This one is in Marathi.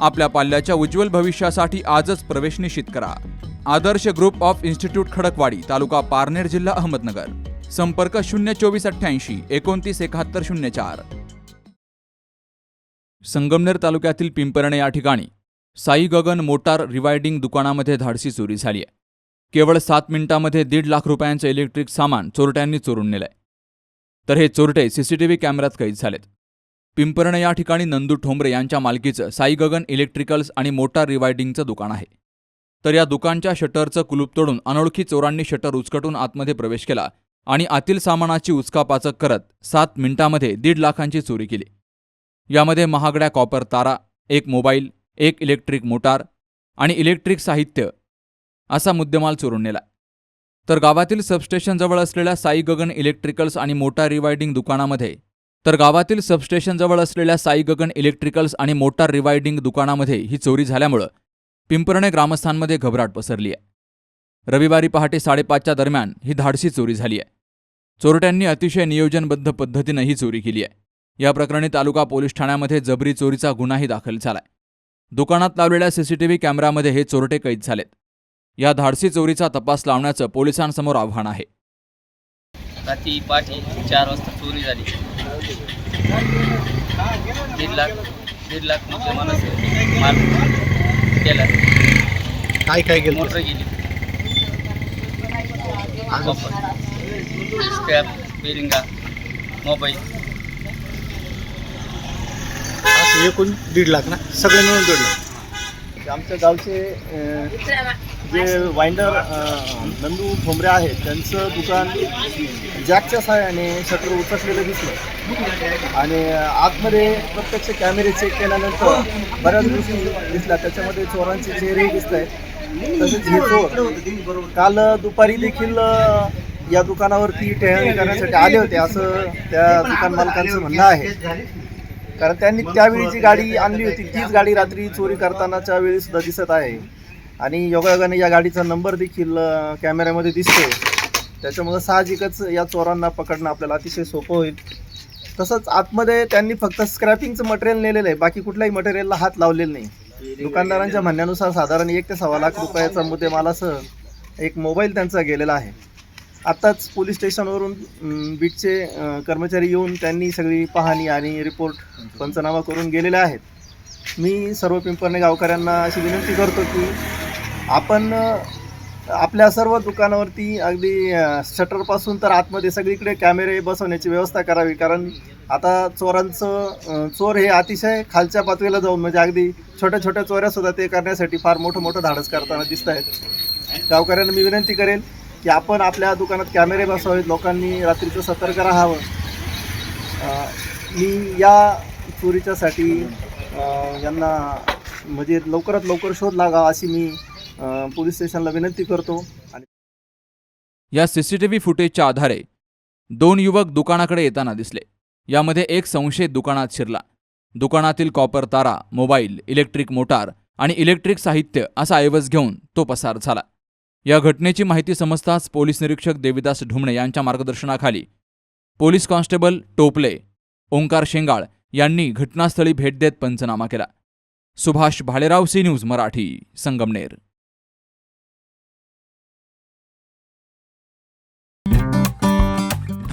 आपल्या पाल्याच्या उज्ज्वल भविष्यासाठी आजच प्रवेश निश्चित करा. Adarsh group of institute Khadakwadi तालुका पारनेर जिल्हा अहमदनगर. संपर्क शून्य चोवीस अठ्ठ्याऐंशी एकोणतीस एकाहत्तर शून्य चार. संगमनेर तालुक्यातील पिंपरणे या ठिकाणी साई गगन मोटार रिवायडिंग दुकानामध्ये धाडसी चोरी झाली आहे. केवळ सात मिनिटांमध्ये दीड लाख रुपयांचं इलेक्ट्रिक सामान चोरट्यांनी चोरून नेलंय. तर हे चोरटे सीसीटीव्ही कॅमेऱ्यात कैद झालेत. पिंपरणे या ठिकाणी नंदू ठोंबरे यांच्या मालकीचं साई गगन इलेक्ट्रिकल्स आणि मोटार रिवायडिंगचं दुकान आहे. तर या दुकानच्या शटरचं कुलूप तोडून अनोळखी चोरांनी शटर उचकटून आतमध्ये प्रवेश केला आणि आतील सामानाची उचकापाचक करत सात मिनिटांमध्ये दीड लाखांची चोरी केली. यामध्ये महागड्या कॉपर तारा एक मोबाईल एक इलेक्ट्रिक मोटार आणि इलेक्ट्रिक साहित्य असा मुद्देमाल चोरून नेला. तर गावातील सबस्टेशनजवळ असलेल्या साई गगन इलेक्ट्रिकल्स आणि मोटार रिवायडिंग दुकानामध्ये तर गावातील सबस्टेशनजवळ असलेल्या साई गगन इलेक्ट्रिकल्स आणि मोटार रिवायडिंग दुकानामध्ये ही चोरी झाल्यामुळं पिंपरणे ग्रामस्थांमध्ये घबराट पसरली आहे. रविवारी पहाटे साडेपाचच्या दरम्यान ही धाडसी चोरी झाली आहे. चोरट्यांनी अतिशय नियोजनबद्ध पद्धतीनं ही चोरी केली आहे. या प्रकरणी तालुका पोलीस ठाण्यामध्ये जबरी चोरीचा गुन्हाही दाखल झालाय दुकानात लावलेल्या सीसीटीव्ही कॅमेऱ्यामध्ये हे चोरटे कैद झालेत. या धाडसी चोरीचा तपास लावण्याचं पोलिसांसमोर आव्हान आहे. रात्री पहाटे चार वाजता चोरी झाली. दीड लाख दीड लाख मला माल केला काय काय केलं मोटर गेली? स्क्रॅप बेरिंगा मोबाईल असं एकूण दीड लाख ना? सगळे मिळून दीड लाख. आमच्या गावचे जे वाइंडर नंदू ठोंबरे आहेत त्यांचं दुकान जॅकच्या सहाय्याने शटर उचकलेलं दिसलं. आणि आतमध्ये प्रत्यक्ष कॅमेरे चेक केल्यानंतर बऱ्याच गोष्टी दिसल्या. त्याच्यामध्ये चोरांचे चेहरेही दिसत आहेत तसेच हे चोर काल दुपारी देखील या दुकानावरती टेहळणी करण्यासाठी आले होते असं त्या दुकान मालकांचं म्हणणं आहे. कारण त्यांनी त्यावेळी जी गाडी आणली होती तीच गाडी रात्री चोरी करतानाच्या वेळी सुद्धा दिसत आहे. आणि योगायोगाने या गाडीचा नंबर देखील कॅमेऱ्यामध्ये दिसतो त्याच्यामुळं साहजिकच या चोरांना पकडणं आपल्याला अतिशय सोपं होईल. तसंच आतमध्ये त्यांनी फक्त स्क्रॅपिंगचं मटेरियल नेलेलं आहे. बाकी कुठल्याही मटेरियलला हात लावलेला नाही. दुकानदारांच्या म्हणण्यानुसार साधारण एक ते सव्वा लाख रुपयाचा मुद्देमालासह एक मोबाईल त्यांचा गेलेला आहे. आत्ताच पोलीस स्टेशनवरून बीटचे कर्मचारी येऊन त्यांनी सगळी पाहणी आणि रिपोर्ट पंचनामा करून गेलेले आहेत. मी सर्व पिंपरणे गावकऱ्यांना अशी विनंती करतो की आपण आपल्या सर्व दुकानावरती अगदी शटरपासून तर आतमध्ये सगळीकडे कॅमेरे बसवण्याची व्यवस्था करावी. कारण आता चोरांचं चोर हे अतिशय खालच्या पातळीला जाऊन म्हणजे अगदी छोट्या छोट्या चोऱ्यासुद्धा ते करण्यासाठी फार मोठं मोठं धाडस करताना दिसत आहेत. गावकऱ्यांना मी विनंती करेल की आपण आपल्या दुकानात कॅमेरे बसवावेत. लोकांनी रात्रीचं सतर्क राहावं. मी या चोरीच्यासाठी यांना म्हणजे लवकरात लवकर शोध लागावा अशी मी पोलीस स्टेशनला विनंती करतो आणि या सीसीटीव्ही फुटेजच्या आधारे दोन युवक दुकानाकडे येताना दिसले. यामध्ये एक संशयित दुकानात शिरला. दुकानातील कॉपर तारा मोबाईल इलेक्ट्रिक मोटार आणि इलेक्ट्रिक साहित्य असा ऐवज घेऊन तो पसार झाला. या घटनेची माहिती समजताच पोलीस निरीक्षक देविदास ढुमणे यांच्या मार्गदर्शनाखाली पोलीस कॉन्स्टेबल टोपले ओंकार शेंगाळ यांनी घटनास्थळी भेट देत पंचनामा केला. Subhash Bhalerao C news Marathi Sangamner.